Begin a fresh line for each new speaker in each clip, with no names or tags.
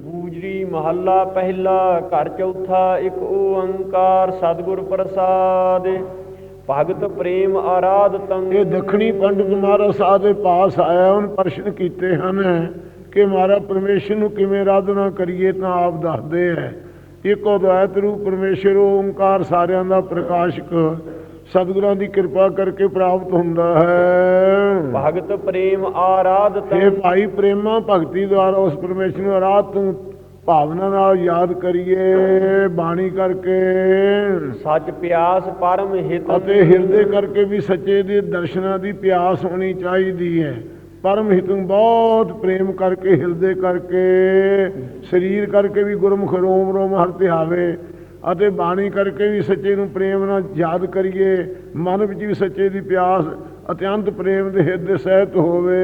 ਗੂਜਰੀ ਮਹੱਲਾ ਪਹਿਲਾ, ਘਰ ਚੌਥਾ, ਇੱਕ ਓੰਕਾਰ ਸਤਿਗੁਰ ਪ੍ਰਸਾਦ। ਭਗਤ ਪ੍ਰੇਮ ਆਰਾਧ ਤੰ
ਇਹ ਦੱਖਣੀ ਪੰਡਿਤ ਮਹਾਰਾਜ ਸਾਹਿਬ ਦੇ ਪਾਸ ਆਇਆ, ਉਹਨ ਪ੍ਰਸ਼ਨ ਕੀਤੇ ਹਨ ਕਿ ਮਾਰਾ ਪਰਮੇਸ਼ਰ ਨੂੰ ਕਿਵੇਂ ਆਰਾਧਨਾ ਕਰੀਏ ਤਾਂ ਆਪ ਦੱਸਦੇ ਹੈ। ਇੱਕੋ ਅਦਵੈਤ ਰੂਪ ਪਰਮੇਸ਼ਰ, ਓੰਕਾਰ ਸਾਰਿਆਂ ਦਾ ਪ੍ਰਕਾਸ਼ਕ ਸਤਿਗੁਰਾਂ ਦੀ ਕਿਰਪਾ ਕਰਕੇ ਪ੍ਰਾਪਤ ਹੁੰਦਾ ਹੈ।
ਭਗਤ ਪ੍ਰੇਮ ਆਰਾਧ
ਇਹ
ਤੰ
ਭਾਈ ਪ੍ਰੇਮਾ ਭਗਤੀ ਦੁਆਰਾ ਉਸ ਪਰਮੇਸ਼ਰ ਨੂੰ ਆਰਾਧ ਤੂੰ ਭਾਵਨਾ ਨਾਲ ਯਾਦ ਕਰੀਏ ਬਾਣੀ ਕਰਕੇ।
ਸੱਚ ਪਿਆਸ ਪਰਮ ਹਿਤ
ਅਤੇ ਹਿਰਦੇ ਕਰਕੇ ਵੀ ਸੱਚੇ ਦੇ ਦਰਸ਼ਨਾਂ ਦੀ ਪਿਆਸ ਹੋਣੀ ਚਾਹੀਦੀ ਹੈ। ਪਰਮ ਹਿਤੂ ਬਹੁਤ ਪ੍ਰੇਮ ਕਰਕੇ ਹਿਰਦੇ ਕਰਕੇ ਸਰੀਰ ਕਰਕੇ ਵੀ ਗੁਰਮੁਖ ਰੋਮ ਰੋਮ ਹਰ ਧਿਆਵੇ ਅਤੇ ਬਾਣੀ ਕਰਕੇ ਵੀ ਸੱਚੇ ਨੂੰ ਪ੍ਰੇਮ ਨਾਲ ਯਾਦ ਕਰੀਏ ਮਨ ਵਿੱਚ ਵੀ ਸੱਚੇ ਦੀ ਪਿਆਸ ਅਤਿਅੰਤ ਪ੍ਰੇਮ ਦੇ ਹਿਰਦੇ ਸਹਿਤ ਹੋਵੇ।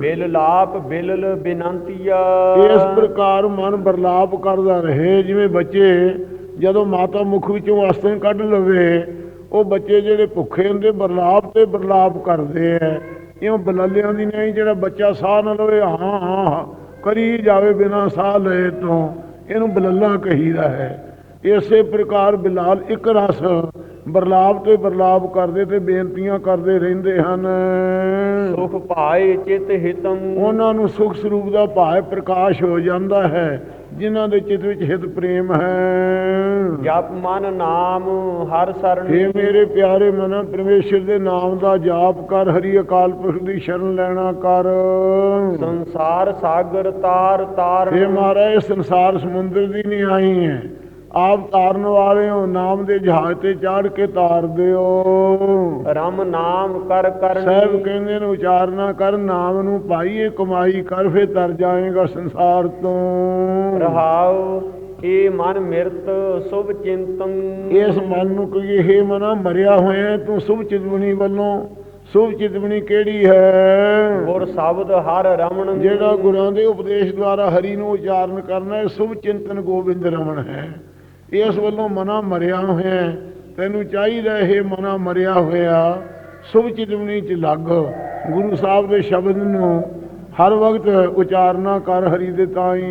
ਬਿਲ ਲਾਪ ਬਿਲਲ ਬਿਨੰਤੀਆ।
ਇਸ ਪ੍ਰਕਾਰ ਮਨ ਬਰਲਾਪ ਕਰਦਾ ਰਹੇ ਜਿਵੇਂ ਬੱਚੇ ਜਦੋਂ ਮਾਤਾ ਮੁਖ ਵਿੱਚੋਂ ਅਸਤਨ ਕੱਢ ਲਵੇ ਉਹ ਬੱਚੇ ਜਿਹੜੇ ਭੁੱਖੇ ਹੁੰਦੇ ਬਰਲਾਪ ਤੇ ਬਰਲਾਪ ਕਰਦੇ ਐ। ਇਉਂ ਬਲਲਿਆਂ ਦੀ ਨਹੀਂ ਜਿਹੜਾ ਬੱਚਾ ਸਾਹ ਨਾ ਲਵੇ ਹਾਂ ਹਾਂ ਕਰੀ ਜਾਵੇ ਬਿਨਾਂ ਸਾਹ ਲਏ ਤੋਂ ਇਹਨੂੰ ਬਲੱਲਾ ਕਹੀਦਾ ਹੈ। ਇਸੇ ਪ੍ਰਕਾਰ ਬਿਲਾਲ ਇੱਕ ਰਸ ਬਰਲਾਪ ਤੇ ਬਰਲਾਪ ਕਰਦੇ ਤੇ ਬੇਨਤੀਆਂ ਕਰਦੇ ਰਹਿੰਦੇ ਹਨ।
ਸੁਖ ਪਾਏ ਚਿਤ ਹਿਤੰ।
ਉਹਨਾਂ ਨੂੰ ਸੁਖ ਸਰੂਪ ਦਾ ਭਾਵ ਪ੍ਰਕਾਸ਼ ਹੋ ਜਾਂਦਾ ਹੈ ਜਿਨ੍ਹਾਂ ਦੇ ਚਿੱਤ ਵਿੱਚ ਹਿਤ ਪ੍ਰੇਮ ਹੈ।
ਜਪ ਮਨ ਨਾਮ ਹਰ ਸਰਣ
हे ਮੇਰੇ ਪਿਆਰੇ ਮਨ ਪਰਮੇਸ਼ਰ ਦੇ ਨਾਮ ਦਾ ਜਾਪ ਕਰ ਹਰੀ ਅਕਾਲ ਪੁਰਖ ਦੀ ਸ਼ਰਨ ਲੈਣਾ ਕਰ।
ਸੰਸਾਰ ਸਾਗਰ ਤਾਰ ਤਾਰ
हे ਮਹਾਰਾਜ ਸੰਸਾਰ ਸਮੁੰਦਰ ਦੀ ਨਹੀਂ ਆਈ ਹੈ। ਆਪ ਤਾਰਨ ਵਾਲੇ ਹੋ ਨਾਮ ਦੇ ਜਹਾਜ਼ ਤੇ ਚਾੜ ਕੇ ਤਾਰ ਦਿਓ।
ਰਮ ਨਾਮ ਕਰ
ਸਾਹਿਬ
ਕਰਨੀ
ਕਹਿੰਦੇ ਨੇ ਉਚਾਰਨਾ ਕਰ ਨਾਮ ਨੂੰ ਪਾਈਏ ਕਮਾਈ ਕਰ ਫੇ ਤਰ ਜਾਏਗਾ ਸੰਸਾਰ ਤੋਂ।
ਰਹਾਉ ਏ ਮਨ ਮਿਰਤ ਸੁਭ ਚਿੰਤਨ।
ਇਸ ਮਨ ਨੂੰ ਕਹੀਏ ਹੇ ਮਨਾ ਮਰਿਆ ਹੋਇਆ ਤੂੰ ਸੁਭ ਚਿਤਵਣੀ ਵੱਲੋਂ। ਸੁਭ ਚਿਤਵਣੀ ਕਿਹੜੀ ਹੈ?
ਗੁਰ ਸ਼ਬਦ ਹਰ ਰਮਣ
ਜਿਹੜਾ ਗੁਰਾਂ ਦੇ ਉਪਦੇਸ਼ ਦੁਆਰਾ ਹਰੀ ਨੂੰ ਉਚਾਰਨ ਕਰਨਾ ਹੈ ਸੁਭ ਚਿੰਤਨ ਗੋਬਿੰਦ ਰਮਣ ਹੈ। ਇਸ ਵੱਲੋਂ ਮਨਾ ਮਰਿਆ ਹੋਇਆ। ਤੈਨੂੰ ਚਾਹੀਦਾ ਇਹ ਮਨਾ ਮਰਿਆ ਹੋਇਆ। ਸੁਭ ਚਿਤਵਣੀ ਚ ਲੱਗ। ਗੁਰੂ ਸਾਹਿਬ ਦੇ ਸ਼ਬਦ ਨੂੰ ਹਰ ਵਕਤ ਉਚਾਰਨਾ ਕਰ ਹਰੀ ਦੇ ਤਾਈ।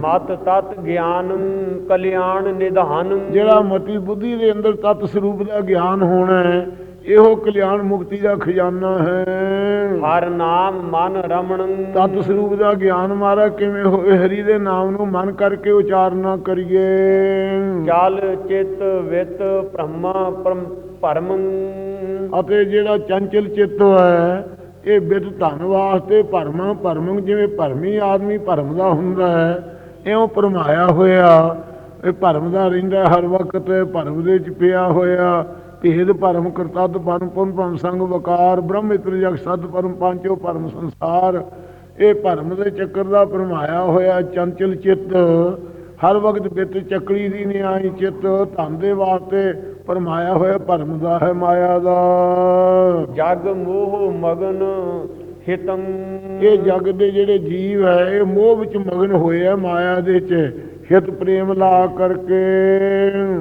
ਮਤ ਤਤ ਗਿਆਨੰ ਕਲਿਆਣ ਨਿਧਾਨੰ।
ਜਿਹੜਾ ਮਤੀ ਬੁੱਧੀ ਦੇ ਅੰਦਰ ਤਤ ਸਰੂਪ ਦਾ ਗਿਆਨ ਹੋਣਾ ਹੈ ਇਹੋ ਕਲਿਆਣ ਮੁਕਤੀ ਦਾ ਖਜ਼ਾਨਾ ਹੈ।
ਹਰ ਨਾਮ ਮਨ ਰਮਣ।
ਤਤ ਸਰੂਪ ਦਾ ਗਿਆਨ ਮਾਰਾ ਕਿਵੇਂ ਹੋਏ ਹਰੀ ਦੇ ਨਾਮ ਨੂੰ ਮਨ ਕਰਕੇ ਉਚਾਰਨਾ ਕਰੀਏ।
ਚਲ ਚਿਤ ਵਿਤ ਬ੍ਰਹਮਾ ਪਰਮ ਪਰਮੰ
ਅਤੇ ਜਿਹੜਾ ਚੰਚਲ ਚਿੱਤ ਹੈ ਇਹ ਬਿਦ ਧਨ ਵਾਸਤੇ ਭਰਮਾ ਭਰਮ ਜਿਵੇਂ ਭਰਮੀ ਆਦਮੀ ਭਰਮ ਦਾ ਹੁੰਦਾ ਹੈ ਇਉਂ ਭਰਮਾਇਆ ਹੋਇਆ। ਇਹ ਭਰਮ ਦਾ ਰਹਿੰਦਾ ਹਰ ਵਕਤ ਭਰਮ ਦੇ ਚ ਪਿਆ ਹੋਇਆ। ਭੇਦ ਭਰਮ ਕਰਤੱਤ ਪਰਮ ਪੁਨ ਭਮ ਸੰਗ ਵਕਾਰ ਬ੍ਰਹਮ ਇਤਰ ਜਗ ਸਤ ਪਰਮ ਪੰਚੋ ਭਰਮ ਸੰਸਾਰ। ਇਹ ਭਰਮ ਦੇ ਚੱਕਰ ਦਾ ਭਰਮਾਇਆ ਹੋਇਆ ਚੰਚਲ ਚਿੱਤ। ਹਰ ਵਕਤ ਬਿੱਤ ਚੱਕਰੀ ਦੀ ਨਿਆਈ ਚਿੱਤ। ਧਨ ਦੇ ਵਾਸਤੇ ਪਰਮਾਇਆ ਹੋਇਆ ਭਰਮ ਦਾ ਹੈ ਮਾਇਆ ਦਾ।
ਜਗ ਮੋਹ ਮਗਨ ਹਿਤੰ।
ਇਹ ਜਗ ਦੇ ਜਿਹੜੇ ਜੀਵ ਹੈ ਇਹ ਮੋਹ ਵਿੱਚ ਮਗਨ ਹੋਏ ਆ ਮਾਇਆ ਦੇ ਚ ਹਿਤ ਪ੍ਰੇਮ ਲਾ ਕਰਕੇ।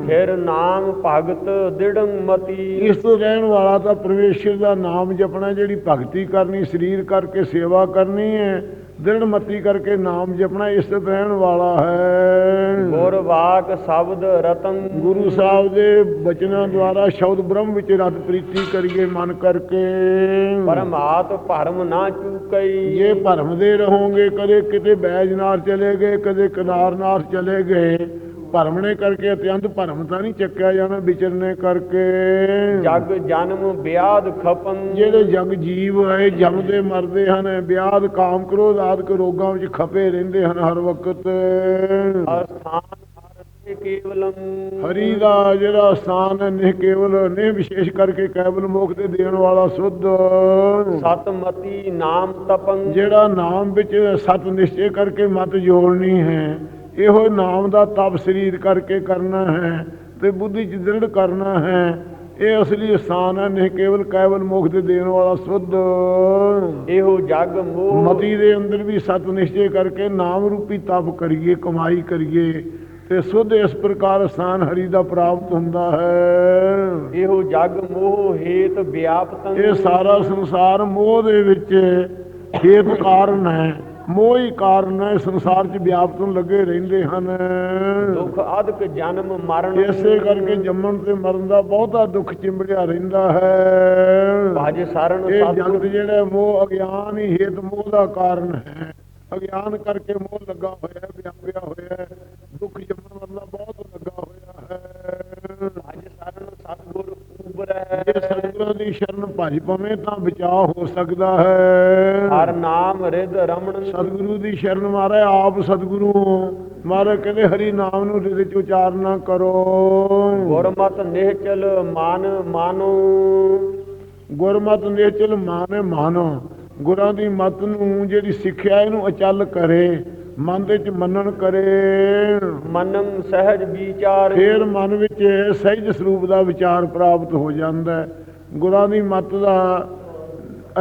ਫਿਰ ਨਾਮ ਭਗਤ ਦਿੜੰ ਮਤੀ।
ਇਸ ਤੋਂ ਰਹਿਣ ਵਾਲਾ ਤਾਂ ਪਰਮੇਸ਼ਰ ਦਾ ਨਾਮ ਜਪਣਾ ਜਿਹੜੀ ਭਗਤੀ ਕਰਨੀ ਸਰੀਰ ਕਰਕੇ ਸੇਵਾ ਕਰਨੀ ਹੈ। ਦ੍ਰਿੜ ਮਤੀ ਕਰਕੇ ਨਾਮ ਜਪਣਾ ਇਸ ਤੋਂ ਰਹਿਣ ਵਾਲਾ ਹੈ।
ਗੁਰ ਵਾਕ ਸ਼ਬਦ ਰਤਨ।
ਗੁਰੂ ਸਾਹਿਬ ਦੇ ਬਚਨਾਂ ਦੁਆਰਾ ਸ਼ਬਦ ਬ੍ਰਹਮ ਵਿੱਚ ਰਤ ਪ੍ਰੀਤੀ ਕਰੀਏ ਮਨ ਕਰਕੇ।
ਪਰਮਾਤ ਭਰਮ ਨਾ ਚੂਕਈ।
ਜੇ ਭਰਮ ਦੇ ਰਹੋਗੇ ਕਦੇ ਕਿਤੇ ਬੈਜਨਾਰ ਚਲੇ ਗਏ ਕਦੇ ਕਿਨਾਰਨਾਰ ਚਲੇ ਗਏ ਭਰਮਣੇ ਕਰਕੇ ਅਤਿਅੰਤ ਭਰਮ ਤਾਂ ਨਹੀਂ ਚੱਕਿਆ ਜਾਣਾ ਵਿਚਰਨੇ ਕਰਕੇ।
ਜਗ ਜਨਮ ਵਿਆਦ ਖਪਨ।
ਜਿਹੜੇ ਜਗ ਜੀਵ ਹੈ ਜੰਮਦੇ ਮਰਦੇ ਹਨ ਵਿਆਦ ਕਾਮ ਕ੍ਰੋਧ ਆਦਿਕ ਰੋਗਾਂ ਵਿੱਚ ਖਪੇ ਰਹਿੰਦੇ ਹਨ ਹਰ ਵਕਤ।
ਅਸਥਾਨ ਹਰ ਕੇਵਲੰ
ਹਰੀ ਦਾ ਜਿਹੜਾ ਸਥਾਨ ਹੈ ਨਿਹ ਕੇਵਲ ਨਿਹ ਵਿਸ਼ੇਸ਼ ਕਰਕੇ ਕੇਵਲ ਮੋਖ ਤੇ ਦੇਣ ਵਾਲਾ ਸੁੱਧ।
ਸਤਮਤੀ ਨਾਮ ਤਪੰ
ਜਿਹੜਾ ਨਾਮ ਵਿੱਚ ਸਤ ਨਿਸ਼ਚੈ ਕਰਕੇ ਮਤ ਜੋੜਨੀ ਹੈ ਇਹੋ ਨਾਮ ਦਾ ਤਪ ਸਰੀਰ ਕਰਕੇ ਕਰਨਾ ਹੈ ਤੇ ਬੁੱਧੀ ਚ ਦ੍ਰਿੜ ਕਰਨਾ ਹੈ। ਇਹ ਅਸਲੀ ਸਥਾਨ ਹੈ ਨਹੀਂ ਕੇਵਲ ਕੇਵਲ ਮੁਖ ਦੇ ਦੇਣ ਵਾਲਾ ਸੁੱਧ।
ਇਹੋ ਜਗ ਮੋਹ।
ਮਤੀ ਦੇ ਅੰਦਰ ਵੀ ਸਤ ਨਿਸ਼ਚੈ ਕਰਕੇ ਨਾਮ ਰੂਪੀ ਤਪ ਕਰੀਏ ਕਮਾਈ ਕਰੀਏ ਤੇ ਸੁੱਧ ਇਸ ਪ੍ਰਕਾਰ ਸਥਾਨ ਹਰੀ ਦਾ ਪ੍ਰਾਪਤ ਹੁੰਦਾ ਹੈ।
ਇਹੋ ਜਗ ਮੋਹ ਹੇਤ ਵਿਆਪਤੰ
ਇਹ ਸਾਰਾ ਸੰਸਾਰ ਮੋਹ ਦੇ ਵਿੱਚ ਹੇਤ ਕਾਰਨ ਹੈ। ਮੋਹ ਹੀ ਕਾਰਨ ਹੈ ਸੰਸਾਰ 'ਚ ਵਿਆਪਤਨ ਲੱਗੇ ਰਹਿੰਦੇ ਹਨ।
ਦੁਖ ਅਦਕ ਜਨਮ ਮਰਨ
ਇਸੇ ਕਰਕੇ ਜੰਮਣ ਤੇ ਮਰਨ ਦਾ ਬਹੁਤਾ ਦੁੱਖ ਚਿੰਬੜਿਆ ਰਹਿੰਦਾ ਹੈ।
ਭਜ ਸਰਨ
ਇਹ ਜਗਤ ਜਿਹੜਾ ਮੋਹ ਅਗਿਆਨ ਹੀ ਹੇਤ ਮੋਹ ਦਾ ਕਾਰਨ ਹੈ। ਅਗਿਆਨ ਕਰਕੇ ਮੋਹ ਲੱਗਾ ਹੋਇਆ ਵਿਆਪਿਆ ਹੋਇਆ ਦੁੱਖ ਜੰਮਣ ਵਾਲਾ ਬਹੁਤ ਲੱਗਾ ਹੋਇਆ ਹੈ
ਭਜ ਸਰਨ ਸਤਿਗੁਰ ਉਬਰੈ
ਜੇ ਸਤਿਗੁਰਾਂ ਦੀ ਸ਼ਰਨ ਭਜ ਪਵੇਂ ਤਾਂ ਬਚਾਅ ਹੋ ਸਕਦਾ ਹੈ।
ਹਰ ਨਾਮ ਰਿਦ ਰਮਣ
ਸਤਿਗੁਰੂ ਦੀ ਸ਼ਰਨ ਮਾਰੇ ਆਪ ਸਤਿਗੁਰੂ। ਮਾਰੇ ਕਹਿੰਦੇ ਹਰੀ ਨਾਮ ਨੂੰ ਹਿਰਦੇ ਚ ਉਚਾਰਨਾ ਕਰੋ।
ਗੁਰਮਤ ਨਿਹਚਲ ਮਨ ਮਾਨੋ।
ਗੁਰਮਤਿ ਨਿਚਲ ਮਾਨੇ ਮਾਨੋ। ਗੁਰਾਂ ਦੀ ਮਤ ਨੂੰ ਜਿਹੜੀ ਸਿੱਖਿਆ ਇਹਨੂੰ ਅਚਲ ਕਰੇ। ਮਨ ਦੇ ਚ ਮੰਨਣ ਕਰੇ।
ਮਨੰ ਸਹਿਜ ਵਿਚਾਰ।
ਫਿਰ ਮਨ ਵਿੱਚ ਸਹਿਜ ਸਰੂਪ ਦਾ ਵਿਚਾਰ ਪ੍ਰਾਪਤ ਹੋ ਜਾਂਦਾ ਹੈ। ਗੁਰਾਂ ਦੀ ਮਤ ਦਾ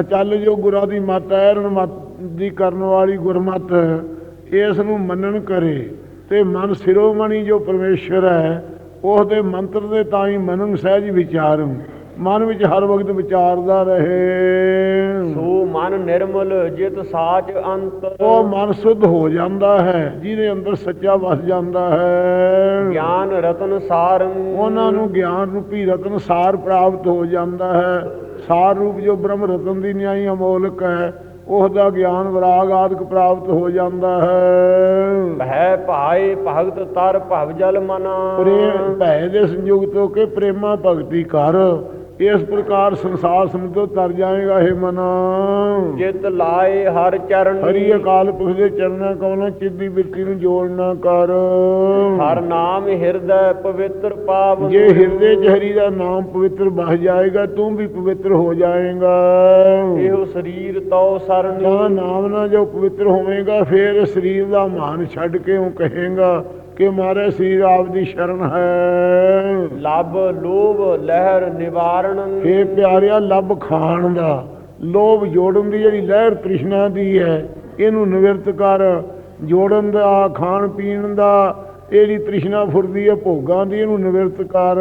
ਅਚਲ ਜੋ ਗੁਰਾਂ ਦੀ ਮਤ ਹੈ ਰਣ ਮਤ ਦੀ ਕਰਨ ਵਾਲੀ ਗੁਰਮਤ ਇਸ ਨੂੰ ਮੰਨਣ ਕਰੇ ਤੇ ਮਨ ਸਿਰੋਮਣੀ ਜੋ ਪਰਮੇਸ਼ਰ ਹੈ ਉਸ ਦੇ ਮੰਤਰ ਦੇ ਤਾਂ ਹੀ ਮਨੰ ਸਹਿਜ ਵਿਚਾਰੰ। ਮਨ ਵਿੱਚ ਹਰ ਵਕਤ ਵਿਚਾਰਦਾ ਰਹੇ।
ਸੋ ਮਨ ਨਿਰਮਲ ਜਿਤ ਸਾਚ ਅੰਤ।
ਉਹ ਮਨ ਸੁਧ ਹੋ ਜਾਂਦਾ ਹੈ ਜਿਹਦੇ ਅੰਦਰ ਸੱਚਾ ਵਸ ਜਾਂਦਾ ਹੈ।
ਗਿਆਨ ਰਤਨ ਸਾਰੰ
ਉਹਨਾਂ ਨੂੰ ਗਿਆਨ ਰੂਪੀ ਰਤਨ ਸਾਰ ਪ੍ਰਾਪਤ ਹੋ ਜਾਂਦਾ ਹੈ। ਸਾਰ ਰੂਪ ਜੋ ਬ੍ਰਹਮ ਰਤਨ ਦੀ ਨਿਆਈ ਅਮੋਲਕ ਹੈ ਉਸ ਦਾ ਗਿਆਨ ਵਿਰਾਗ ਆਦਿਕ ਪ੍ਰਾਪਤ ਹੋ ਜਾਂਦਾ ਹੈ।
ਭੈ ਭਾਏ ਭਗਤ ਤਰ ਭਵ ਜਲ ਮਨਾ।
ਪ੍ਰੇਮ ਭੈ ਦੇ ਸੰਯੁਕਤ ਹੋ ਕੇ ਪ੍ਰੇਮਾ ਭਗਤੀ ਕਰ। ਇਸ ਪ੍ਰਕਾਰ ਸੰਸਾਰ ਸਮੁੰਦਰ ਤਰ ਜਾਏਗਾ ਇਹ ਮਨਾ।
ਜਿਤ ਲਾਏ ਹਰ ਚਰਨ
ਹਰੀ ਅਕਾਲ ਪੁਰਖ ਦੇ ਚਰਨਾਂ ਕੋਲੋਂ ਚਿੱਦੀ ਬਿਰਤੀ ਨੂੰ ਜੋੜਨਾ ਕਰ।
ਹਰ ਨਾਮ ਹਿਰਦੈ ਪਵਿੱਤਰ ਪਾਵਨ
ਜੇ ਹਿਰਦੇ 'ਚ ਹਰੀ ਦਾ ਨਾਮ ਪਵਿੱਤਰ ਬਸ ਜਾਏਗਾ ਤੂੰ ਵੀ ਪਵਿੱਤਰ ਹੋ ਜਾਏਗਾ।
ਇਹੋ ਸਰੀਰ ਤਉ ਸਰਨੀ।
ਨਾਮ ਨਾਲ ਜੋ ਪਵਿੱਤਰ ਹੋਵੇਗਾ ਫਿਰ ਸਰੀਰ ਦਾ ਮਾਨ ਛੱਡ ਕੇ ਉਹ ਕਹੇਗਾ ਕਿ ਮਾਰੇ ਸਰੀਰ ਆਪ ਦੀ ਸ਼ਰਨ ਹੈ।
ਲਬ ਲੋਭ ਲਹਿਰ ਨਿਵਾਰਣ।
ਇਹ ਪਿਆਰਿਆ ਲੱਭ ਖਾਣ ਦਾ। ਲੋਭ ਜੋੜਨ ਦੀ ਜਿਹੜੀ ਲਹਿਰ ਤ੍ਰਿਸ਼ਨਾ ਦੀ ਹੈ ਇਹਨੂੰ ਨਿਵਰਤ ਕਰ। ਜੋੜਨ ਦਾ ਖਾਣ ਪੀਣ ਦਾ ਇਹਦੀ ਤ੍ਰਿਸ਼ਨਾ ਫੁਰਦੀ ਹੈ ਭੋਗਾਂ ਦੀ ਇਹਨੂੰ ਨਿਵਰਤ ਕਰ।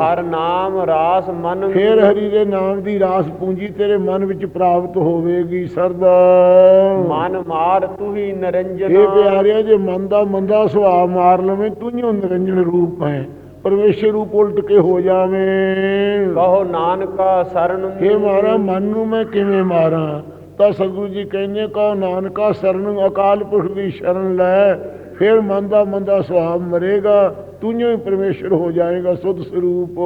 ਹਰ ਨਾਮ ਰਾਸ ਮਨ
ਫੇਰ ਹਰੀ ਦੇ ਨਾਮ ਦੀ ਰਾਸ ਪੂੰਜੀ ਤੇਰੇ ਮਨ ਵਿੱਚ ਪ੍ਰਾਪਤ ਹੋਵੇਗੀ ਸਰਦਾ।
ਮਨ ਮਾਰ ਤੂੰ ਹੀ ਨਰੰਜਨ।
ਇਹ ਪਿਆਰਿਆ ਜੇ ਮਨ ਦਾ ਮੰਦਾ ਸੁਭਾਅ ਮਾਰ ਲਵੇਂ ਤੂੰ ਹੀ ਨਿਰੰਜਨ ਰੂਪ ਹੈ। ਪਰਮੇਸ਼ਰ ਰੂਪ ਉਲਟ ਕੇ ਹੋ ਜਾਵੇਂ।
ਕਹੋ ਨਾਨਕਾ ਸਰਣ
ਇਹ ਮਾਰਾ ਮਨ ਨੂੰ ਮੈਂ ਕਿਵੇਂ ਮਾਰਾਂ? ਤਾਂ ਸਤਿਗੁਰੂ ਜੀ ਕਹਿੰਦੇ ਕਹੋ ਨਾਨਕਾ ਸਰਨ ਅਕਾਲ ਪੁਰਖ ਦੀ ਸ਼ਰਨ ਲੈ। ਫਿਰ ਮਨ ਦਾ ਮੰਦਾ ਸੁਭਾਅ ਮਰੇਗਾ ਤੂੰ ਹੀ ਪਰਮੇਸ਼ਰ ਹੋ ਜਾਏਗਾ ਸੁਧ ਸਰੂਪ